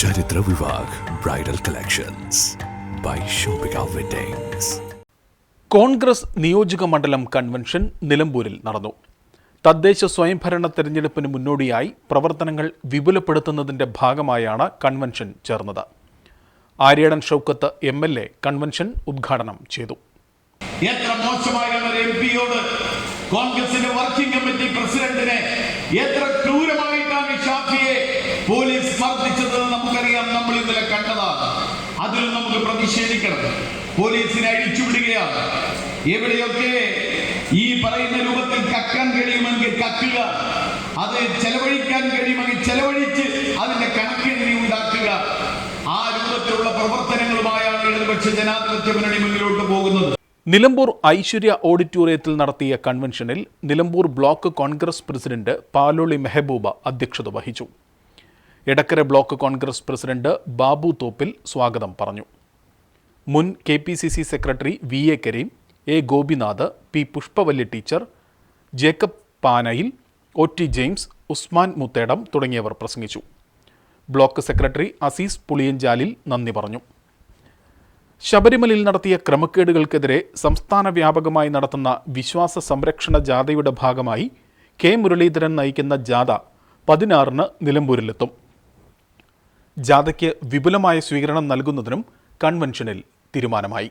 Charithra Vivah bridal collections by Shopika weddings Congress നിയോജക മണ്ഡലം convention നിലമ്പൂരിൽ നടന്നു. തദ്ദേശ സ്വയംഭരണ തെരഞ്ഞെടുപ്പിന് മുന്നോടിയായി പ്രവർത്തനങ്ങൾ വിപുലപ്പെടുത്തുന്നതിന്റെ ഭാഗമായാണ് കൺവെൻഷൻ ചേർന്നത്. Aryadan Shoukath M L A convention ഉദ്ഘാടനം ചെയ്തു. എത്ര മോശമായ ഒരു എം പിയോട് കോൺഗ്രസിന്റെ വർക്കിംഗ് കമ്മിറ്റി പ്രസിഡന്റിനെ എത്ര പോലീസ് മർദ്ദിച്ചത് നമുക്കറിയാം. നമ്മൾ ഇന്നലെ കണ്ടതാണ്. അതിൽ നമുക്ക് പ്രതിഷേധിക്കണം. പോലീസിനെ അഴിച്ചുവിടുകയാണ് എവിടെയൊക്കെ ഈ പറയുന്ന രൂപത്തിൽ കക്കാൻ കഴിയുമെങ്കിൽ കക്കുക. അത് ചെലവഴിക്കാൻ കഴിയുമെങ്കിൽ ചെലവഴിച്ച് അതിന്റെ കണക്കെണ്ണി ഉണ്ടാക്കുക. ആ രൂപത്തിലുള്ള പ്രവർത്തനങ്ങളുമായാണ് ഇടതുപക്ഷ ജനാധിപത്യ മുന്നണി മുന്നിലോട്ട് പോകുന്നത്. നിലമ്പൂർ ഐശ്വര്യ ഓഡിറ്റോറിയത്തിൽ നടത്തിയ കൺവെൻഷനിൽ നിലമ്പൂർ ബ്ലോക്ക് കോൺഗ്രസ് പ്രസിഡന്റ് പാലോളി മെഹബൂബ അധ്യക്ഷത വഹിച്ചു. എടക്കര ബ്ലോക്ക് കോൺഗ്രസ് പ്രസിഡന്റ് ബാബു തോപ്പിൽ സ്വാഗതം പറഞ്ഞു. മുൻ K P C C secretary V A Kareem A Gopinath P Pushpavalli teacher Jacob Panayil O T James Usman Muthedam തുടങ്ങിയവർ പ്രസംഗിച്ചു. ബ്ലോക്ക് സെക്രട്ടറി അസീസ് പുളിയഞ്ചാലിൽ നന്ദി പറഞ്ഞു. ശബരിമലയിൽ നടത്തിയ ക്രമക്കേടുകൾക്കെതിരെ സംസ്ഥാന വ്യാപകമായി നടത്തുന്ന വിശ്വാസ സംരക്ഷണ ജാഥയുടെ ഭാഗമായി കെ മുരളീധരൻ നയിക്കുന്ന ജാഥ പതിനാറിന് നിലമ്പൂരിലെത്തും. ജാഥയ്ക്ക് വിപുലമായ സ്വീകരണം നൽകുന്നതിനും കൺവെൻഷനിൽ തീരുമാനമായി.